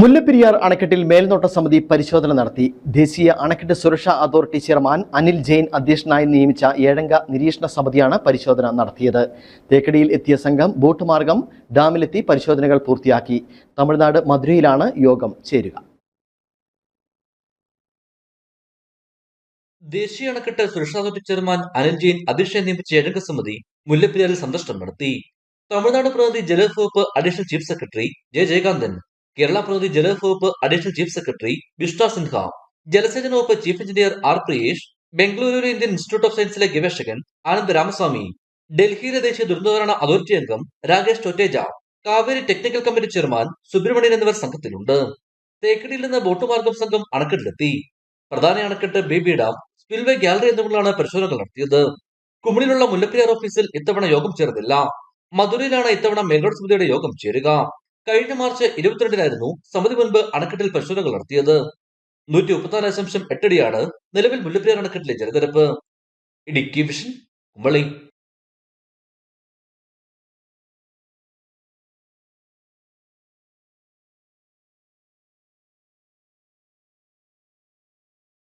മുല്ലപ്പെരിയാർ അണക്കെട്ടിൽ മേൽനോട്ട സമിതി പരിശോധന നടത്തി. ദേശീയ അണക്കെട്ട് സുരക്ഷാ അതോറിറ്റി ചെയർമാൻ അനിൽ ജെയിൻ അധ്യക്ഷനായി നിയമിച്ച ഏഴംഗ നിരീക്ഷണ സമിതിയാണ് പരിശോധന നടത്തിയത്. തേക്കടിയിൽ എത്തിയ സംഘം ബോട്ട് മാർഗം ഡാമിലെത്തി പരിശോധനകൾ പൂർത്തിയാക്കി. തമിഴ്നാട് മധുരയിലാണ് യോഗം ചേരുക. ദേശീയ അണക്കെട്ട് സുരക്ഷാ അതോറിറ്റി ചെയർമാൻ അനിൽ ജെയിൻ അധ്യക്ഷനെ നിയമിച്ച ഏഴംഗ സമിതി മുല്ലപ്പെരിയാറിൽ സന്ദർശനം നടത്തി. തമിഴ്നാട് പ്രതിനിധി ജലസ് വകുപ്പ് additional chief secretary J Jayakanthan Kerala പ്രതിനിധി ജലവകുപ്പ് വകുപ്പ് അഡീഷണൽ ചീഫ് സെക്രട്ടറി വിഷ്ണ സിൻഹ ജലസേചന വകുപ്പ് chief engineer R Priyesh Bengaluru Indian Institute of സയൻസിലെ ഗവേഷകൻ ആനന്ദ് രാമസ്വാമി ഡൽഹിയിലെ ദേശീയ ദുരന്തനിവാരണ അതോറിറ്റി അംഗം Rakesh Toteja Kaveri technical committee chairman Subramanian എന്നിവർ സംഘത്തിലുണ്ട്. തേക്കടിയിൽ നിന്ന് ബോട്ട് മാർഗം സംഘം അണക്കെട്ടിലെത്തി. പ്രധാന അണക്കെട്ട് ബേബി ഡാം സ്പിൽവേ ഗാലറി എന്നിവയിലാണ് പരിശോധനകൾ നടത്തിയത്. കുമിളിലുള്ള മുല്ലപ്പെരിയാർ ഓഫീസിൽ ഇത്തവണ യോഗം ചേർന്നില്ല. മധുരയിലാണ് ഇത്തവണ മേൽനോട്ട് സമിതിയുടെ യോഗം ചേരുക. കഴിഞ്ഞ മാർച്ച് ഇരുപത്തിരണ്ടിനായിരുന്നു സമിതി മുൻപ് അണക്കെട്ടിൽ പരിശോധനകൾ നടത്തിയത്. നൂറ്റി മുപ്പത്തിനാല് ദശാംശം എട്ടടിയാണ് നിലവിൽ മുല്ലപ്പെരിയാർ അണക്കെട്ടിലെ ജലനിരപ്പ്. ഇടുക്കി വിഷൻ കുമ്പളി